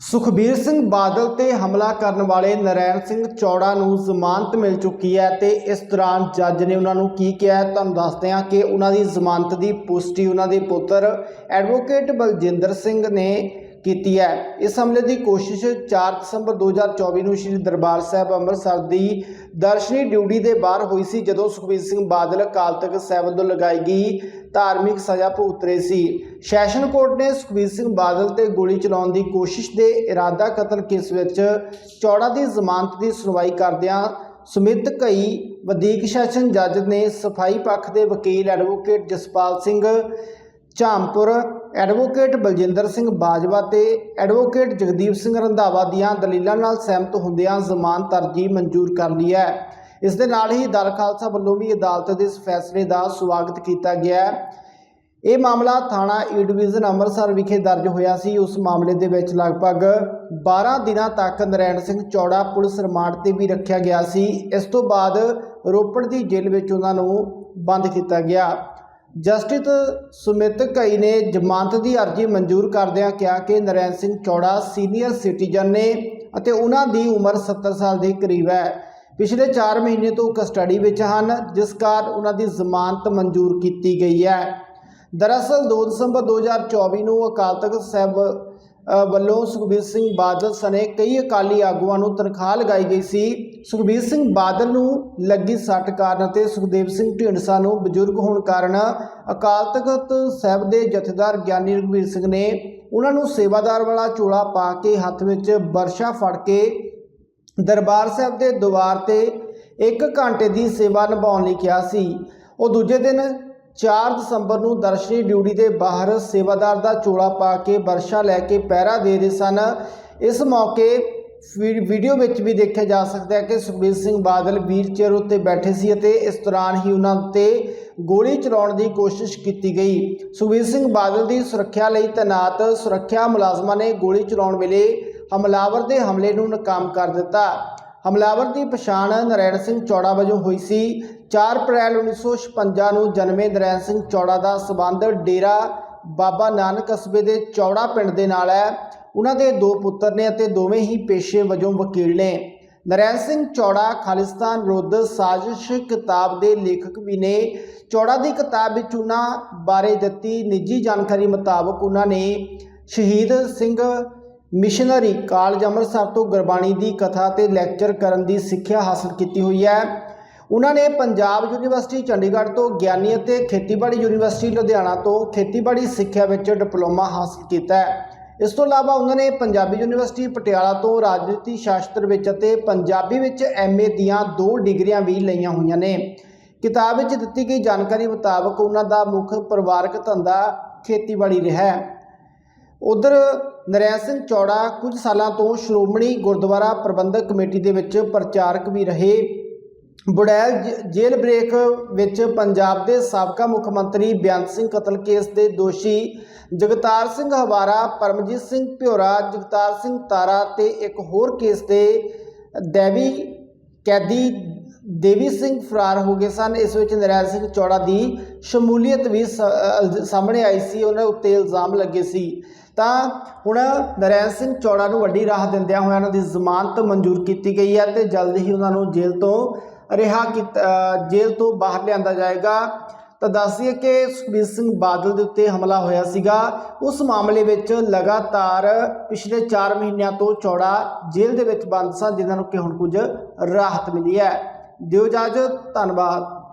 ਸੁਖਬੀਰ ਸਿੰਘ ਬਾਦਲ ਤੇ ਹਮਲਾ ਕਰਨ ਵਾਲੇ ਨਰੈਣ ਸਿੰਘ ਚੌੜਾ ਨੂੰ ਜ਼ਮਾਨਤ ਮਿਲ ਚੁੱਕੀ ਹੈ ਤੇ ਇਸ ਦੌਰਾਨ ਜੱਜ ਨੇ ਉਹਨਾਂ ਨੂੰ ਕੀ ਕਿਹਾ ਤੁਹਾਨੂੰ ਦੱਸਦੇ ਹਾਂ ਕਿ ਉਹਨਾਂ ਦੀ ਜ਼ਮਾਨਤ ਦੀ ਪੁਸ਼ਟੀ ਉਹਨਾਂ ਦੇ ਪੁੱਤਰ ਐਡਵੋਕੇਟ ਬਲਜਿੰਦਰ ਸਿੰਘ ਨੇ ਕੀਤੀ ਹੈ। ਇਸ ਹਮਲੇ ਦੀ ਕੋਸ਼ਿਸ਼ 4 ਦਸੰਬਰ 2024 ਨੂੰ ਸ੍ਰੀ ਦਰਬਾਰ ਸਾਹਿਬ ਅੰਮ੍ਰਿਤਸਰ ਦੀ ਦਰਸ਼ਨੀ ਡਿਊਟੀ ਦੇ ਬਾਹਰ ਹੋਈ ਸੀ, ਜਦੋਂ ਸੁਖਬੀਰ ਸਿੰਘ ਬਾਦਲ ਅਕਾਲ ਤਖਤ ਸਾਹਿਬ ਵੱਲੋਂ ਲਗਾਈ ਗਈ ਧਾਰਮਿਕ ਸਜ਼ਾ ਭੁਗਤ ਰਹੇ ਸੀ। ਸੈਸ਼ਨ ਕੋਰਟ ਨੇ ਸੁਖਬੀਰ ਸਿੰਘ ਬਾਦਲ ਤੇ ਗੋਲੀ ਚਲਾਉਣ ਦੀ ਕੋਸ਼ਿਸ਼ ਦੇ ਇਰਾਦਾ ਕਤਲ ਕੇਸ ਵਿੱਚ ਚੌੜਾ ਦੀ ਜ਼ਮਾਨਤ ਦੀ ਸੁਣਵਾਈ ਕਰਦਿਆਂ ਸੁਮਿਤ ਕਈ ਵਧੀਕ ਸੈਸ਼ਨ ਜੱਜ ਨੇ ਸਫ਼ਾਈ ਪੱਖ ਦੇ ਵਕੀਲ ਐਡਵੋਕੇਟ ਜਸਪਾਲ ਸਿੰਘ ਝਾਮਪੁਰ ਐਡਵੋਕੇਟ ਬਲਜਿੰਦਰ ਸਿੰਘ ਬਾਜਵਾ ਤੇ ਐਡਵੋਕੇਟ ਜਗਦੀਪ ਸਿੰਘ ਰੰਧਾਵਾ ਦੀਆਂ ਦਲੀਲਾਂ ਨਾਲ ਸਹਿਮਤ ਹੁੰਦਿਆਂ ਜ਼ਮਾਨਤ ਅਰਜੀ ਮਨਜ਼ੂਰ ਕਰ ਲਈ ਹੈ। ਇਸ ਦੇ ਨਾਲ ਹੀ ਦਰ ਖਾਲਸਾ ਵੱਲੋਂ ਵੀ ਅਦਾਲਤ ਦੇ ਇਸ ਫੈਸਲੇ ਦਾ ਸਵਾਗਤ ਕੀਤਾ ਗਿਆ ਹੈ। ਇਹ ਮਾਮਲਾ ਥਾਣਾ ਈ ਡਿਵੀਜ਼ਨ ਅੰਮ੍ਰਿਤਸਰ ਵਿਖੇ ਦਰਜ ਹੋਇਆ ਸੀ। ਉਸ ਮਾਮਲੇ ਦੇ ਵਿੱਚ ਲਗਭਗ 12 ਦਿਨਾਂ ਤੱਕ ਨਰੈਣ ਸਿੰਘ ਚੌੜਾ ਪੁਲਿਸ ਰਿਮਾਂਡ ਤੇ ਵੀ ਰੱਖਿਆ ਗਿਆ ਸੀ। ਇਸ ਤੋਂ ਬਾਅਦ ਰੋਪੜ ਦੀ ਜੇਲ੍ਹ ਵਿੱਚ ਉਹਨਾਂ ਨੂੰ ਬੰਦ ਕੀਤਾ ਗਿਆ। ਜਸਟਿਸ ਸੁਮਿਤ ਘਈ ਨੇ ਜ਼ਮਾਨਤ ਦੀ ਅਰਜ਼ੀ ਮਨਜ਼ੂਰ ਕਰਦਿਆਂ ਕਿਹਾ ਕਿ ਨਰੈਣ ਸਿੰਘ ਚੌੜਾ ਸੀਨੀਅਰ ਸਿਟੀਜ਼ਨ ਨੇ ਅਤੇ ਉਹਨਾਂ ਦੀ ਉਮਰ 70 ਸਾਲ ਦੇ ਕਰੀਬ ਹੈ। ਪਿਛਲੇ 4 ਮਹੀਨੇ ਤੋਂ ਕਸਟਡੀ ਵਿੱਚ ਹਨ, ਜਿਸ ਕਾਰਨ ਉਹਨਾਂ ਦੀ ਜ਼ਮਾਨਤ ਮਨਜ਼ੂਰ ਕੀਤੀ ਗਈ ਹੈ। ਦਰਅਸਲ 2 ਦਸੰਬਰ 2024 ਨੂੰ ਅਕਾਲ ਤਖਤ ਸਾਹਿਬ ਵੱਲੋਂ ਸੁਖਬੀਰ ਸਿੰਘ ਬਾਦਲ ਸਣੇ ਕਈ ਅਕਾਲੀ ਆਗੂਆਂ ਨੂੰ ਤਨਖਾਹ ਲਗਾਈ ਗਈ ਸੀ। ਸੁਖਬੀਰ ਸਿੰਘ ਬਾਦਲ ਨੂੰ ਲੱਗੀ ਸੱਟ ਕਾਰਨ ਅਤੇ ਸੁਖਦੇਵ ਸਿੰਘ ਢੀਂਡਸਾ ਨੂੰ ਬਜ਼ੁਰਗ ਹੋਣ ਕਾਰਨ ਅਕਾਲ ਤਖਤ ਸਾਹਿਬ ਦੇ ਜਥੇਦਾਰ ਗਿਆਨੀ ਰਘਵੀਰ ਸਿੰਘ ਨੇ ਉਹਨਾਂ ਨੂੰ ਸੇਵਾਦਾਰ ਵਾਲਾ ਚੋਲਾ ਪਾ ਕੇ ਹੱਥ ਵਿੱਚ ਵਰਸ਼ਾ ਫੜ ਕੇ ਦਰਬਾਰ ਸਾਹਿਬ ਦੇ ਦੁਆਰ ਤੇ 1 ਘੰਟੇ ਦੀ ਸੇਵਾ ਨਿਭਾਉਣ ਲਈ ਕਿਹਾ ਸੀ। ਉਹ ਦੂਜੇ ਦਿਨ 4 ਦਸੰਬਰ ਨੂੰ ਦਰਸ਼ਨੀ ਡਿਊਟੀ ਦੇ ਬਾਹਰ ਸੇਵਾਦਾਰ ਦਾ ਚੋਲਾ ਪਾ ਕੇ ਵਰਸ਼ਾ ਲੈ ਕੇ ਪਹਿਰਾ ਦੇ ਰਹੇ ਸਨ। ਇਸ ਮੌਕੇ ਵੀ- ਵੀਡੀਓ ਵਿੱਚ ਵੀ ਦੇਖਿਆ ਜਾ ਸਕਦਾ ਹੈ ਕਿ ਸੁਖਬੀਰ ਸਿੰਘ ਬਾਦਲ ਵੀਲਚੇਅਰ ਉੱਤੇ ਬੈਠੇ ਸੀ ਅਤੇ ਇਸ ਦੌਰਾਨ ਹੀ ਉਹਨਾਂ ਉੱਤੇ ਗੋਲੀ ਚਲਾਉਣ ਦੀ ਕੋਸ਼ਿਸ਼ ਕੀਤੀ ਗਈ। ਸੁਖਬੀਰ ਸਿੰਘ ਬਾਦਲ ਦੀ ਸੁਰੱਖਿਆ ਲਈ ਤੈਨਾਤ ਸੁਰੱਖਿਆ ਮੁਲਾਜ਼ਮਾਂ ਨੇ ਗੋਲੀ ਚਲਾਉਣ ਵੇਲੇ ਹਮਲਾਵਰ ਦੇ ਹਮਲੇ ਨੂੰ ਨਾਕਾਮ ਕਰ ਦਿੱਤਾ। ਹਮਲਾਵਰ ਦੀ ਪਛਾਣ ਨਰੈਣ ਸਿੰਘ ਚੌੜਾ ਵਜੋਂ ਹੋਈ ਸੀ। 4 ਅਪ੍ਰੈਲ 1956 ਨੂੰ ਜਨਮੇ ਨਰੈਣ ਸਿੰਘ ਚੌੜਾ ਦਾ ਸਬੰਧ ਡੇਰਾ ਬਾਬਾ ਨਾਨਕ ਕਸਬੇ ਦੇ ਚੌੜਾ ਪਿੰਡ ਦੇ ਨਾਲ ਹੈ। ਉਹਨਾਂ ਦੇ ਦੋ ਪੁੱਤਰ ਨੇ ਅਤੇ ਦੋਵੇਂ ਹੀ ਪੇਸ਼ੇ ਵਜੋਂ ਵਕੀਲ ਨੇ। ਨਰੈਣ ਸਿੰਘ ਚੌੜਾ ਖਾਲਿਸਤਾਨ ਵਿਰੁੱਧ ਸਾਜ਼ਿਸ਼ ਕਿਤਾਬ ਦੇ ਲੇਖਕ ਵੀ ਨੇ। ਚੌੜਾ ਦੀ ਕਿਤਾਬ ਵਿੱਚ ਉਹਨਾਂ ਬਾਰੇ ਦਿੱਤੀ ਨਿੱਜੀ ਜਾਣਕਾਰੀ ਮੁਤਾਬਕ ਉਹਨਾਂ ਨੇ ਸ਼ਹੀਦ ਸਿੰਘ ਮਿਸ਼ਨਰੀ ਕਾਲਜ ਅੰਮ੍ਰਿਤਸਰ ਤੋਂ ਗੁਰਬਾਣੀ ਦੀ ਕਥਾ ਤੇ ਲੈਕਚਰ ਕਰਨ ਦੀ ਸਿੱਖਿਆ ਹਾਸਲ ਕੀਤੀ ਹੋਈ ਹੈ। ਉਹਨਾਂ ਨੇ ਪੰਜਾਬ ਯੂਨੀਵਰਸਿਟੀ ਚੰਡੀਗੜ੍ਹ ਤੋਂ ਗਿਆਨੀ ਅਤੇ ਖੇਤੀਬਾੜੀ ਯੂਨੀਵਰਸਿਟੀ ਲੁਧਿਆਣਾ ਤੋਂ ਖੇਤੀਬਾੜੀ ਸਿੱਖਿਆ ਵਿੱਚ ਡਿਪਲੋਮਾ ਹਾਸਲ ਕੀਤਾ ਹੈ। ਇਸ ਤੋਂ ਇਲਾਵਾ ਉਹਨਾਂ ਨੇ ਪੰਜਾਬੀ ਯੂਨੀਵਰਸਿਟੀ ਪਟਿਆਲਾ ਤੋਂ ਰਾਜਨੀਤੀ ਸ਼ਾਸਤਰ ਵਿੱਚ ਅਤੇ ਪੰਜਾਬੀ ਵਿੱਚ ਐਮਏ ਦੀਆਂ ਦੋ ਡਿਗਰੀਆਂ ਵੀ ਲਈਆਂ ਹੋਈਆਂ ਨੇ। ਕਿਤਾਬ ਵਿੱਚ ਦਿੱਤੀ ਗਈ ਜਾਣਕਾਰੀ ਮੁਤਾਬਕ ਉਹਨਾਂ ਦਾ ਮੁੱਖ ਪਰਿਵਾਰਕ ਧੰਦਾ ਖੇਤੀਬਾੜੀ ਰਿਹਾ ਹੈ। ਉਧਰ ਨਰੈਣ ਸਿੰਘ ਚੌੜਾ ਕੁਝ ਸਾਲਾਂ ਤੋਂ ਸ਼੍ਰੋਮਣੀ ਗੁਰਦੁਆਰਾ ਪ੍ਰਬੰਧਕ ਕਮੇਟੀ ਦੇ ਵਿੱਚ ਪ੍ਰਚਾਰਕ ਵੀ ਰਹੇ। ਬੁੜੈਲ ਜੇਲ੍ਹ ਬ੍ਰੇਕ ਵਿੱਚ ਪੰਜਾਬ ਦੇ ਸਾਬਕਾ ਮੁੱਖ ਮੰਤਰੀ ਬੇਅੰਤ ਸਿੰਘ ਕਤਲ ਕੇਸ ਦੇ ਦੋਸ਼ੀ ਜਗਤਾਰ ਸਿੰਘ ਹਵਾਰਾ, ਪਰਮਜੀਤ ਸਿੰਘ ਭਿਓਰਾ, ਜਗਤਾਰ ਸਿੰਘ ਤਾਰਾ ਤੇ ਇੱਕ ਹੋਰ ਕੇਸ ਦੇ ਦੇਵੀ ਕੈਦੀ ਦੇਵੀ ਸਿੰਘ ਫਰਾਰ ਹੋ ਗਏ ਸਨ। ਇਸ ਵਿੱਚ ਨਰੈਣ ਸਿੰਘ ਚੌੜਾ ਦੀ ਸ਼ਮੂਲੀਅਤ ਵੀ ਸਾਹਮਣੇ ਆਈ ਸੀ। ਉਹਨਾਂ ਉੱਤੇ ਇਲਜ਼ਾਮ ਲੱਗੇ ਸੀ। ਤਾਂ ਹੁਣ ਨਰੈਣ ਸਿੰਘ ਚੌੜਾ ਨੂੰ ਵੱਡੀ ਰਾਹਤ ਦਿੰਦਿਆਂ ਹੋਇਆਂ ਉਹਨਾਂ ਦੀ ਜ਼ਮਾਨਤ ਮਨਜ਼ੂਰ ਕੀਤੀ ਗਈ ਹੈ ਤੇ ਜਲਦ ਹੀ ਉਹਨਾਂ ਨੂੰ ਜੇਲ੍ਹ ਤੋਂ ਰਿਹਾ ਕੀਤਾ ਜੇਲ੍ਹ ਤੋਂ ਬਾਹਰ ਲਿਆਂਦਾ ਜਾਏਗਾ। ਤਾਂ ਦੱਸ ਦਈਏ ਕਿ ਸੁਖਬੀਰ ਸਿੰਘ ਬਾਦਲ ਦੇ ਉੱਤੇ ਹਮਲਾ ਹੋਇਆ ਸੀਗਾ। ਉਸ ਮਾਮਲੇ ਵਿੱਚ ਲਗਾਤਾਰ ਪਿਛਲੇ 4 ਮਹੀਨਿਆਂ ਤੋਂ ਚੌੜਾ ਜੇਲ੍ਹ ਦੇ ਵਿੱਚ ਬੰਦ ਸਨ, ਜਿਨ੍ਹਾਂ ਨੂੰ ਕਿ ਹੁਣ ਕੁਝ ਰਾਹਤ ਮਿਲੀ ਹੈ। ਦਿਓ ਇਜਾਜ਼ਤ, ਧੰਨਵਾਦ।